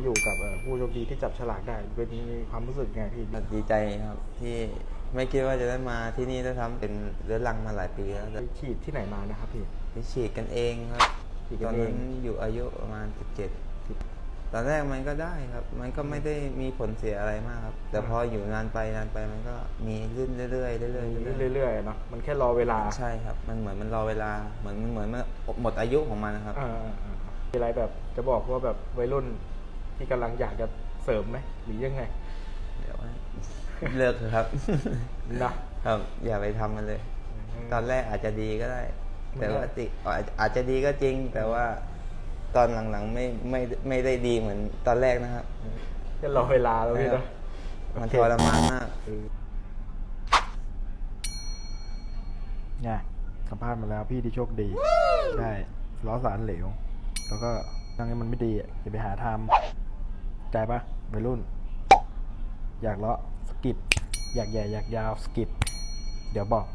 อยู่กับเอ่อผู้โชคดีที่จับฉลากได้เป็นความรู้สึกไงพี่ดีใจครับที่ไม่คิดว่าจะได้มาที่นี่ด้วยซ้ำเป็นเรื้อรังมาหลายปีแล้วไปแต่ฉีดที่ไหนมานะครับพี่ไปฉีดกันเองครับฉีดกัตอนนเองนั้นอยู่อายุประมาณ 17 ตอนแรกมันก็ได้ครับ มันก็ไม่ได้มีผลเสียอะไรมากครับ แต่พออยู่นานไปนานไปมันก็มีขึ้นเรื่อยๆเรื่อยๆเรื่อยๆเรื่อยๆเนาะมันแค่รอเวลาใช่ครับ มันเหมือนมันรอเวลาเหมือนมันเหมือนมันหมดอายุของมันนะครับเออเออมีอะไรแบบจะบอกว่าแบบวัยรุ่น ที่กำลังอยากจะเสริมไหมหรือยังไงเดี๋ยวให้เลิกเถอะครับ นะครับ อย่าไปทำมันเลยมตอนแรกอาจจะดีก็ได้มันแต่ว่าก็ติอาจอาจจะดีก็จริง แต่ว่าตอนหลังๆไม่ไม่ไม่ได้ดีเหมือนตอนแรกนะครับแค่รอเวลาแล้วพี่ครัเนาะบมันทรมานมากเออไงสัมภาษณ์มาแล้วพี่ที่โชคดี ได้ล้อสารเหลว แล้วก็ตั้งให้มันไม่ดีอะอย่าไปหาทำ ใจปะวัยรุ่น อยากเลาะสกิปอยากใหญ่อยากยาวสกิปเดี๋ยวบอก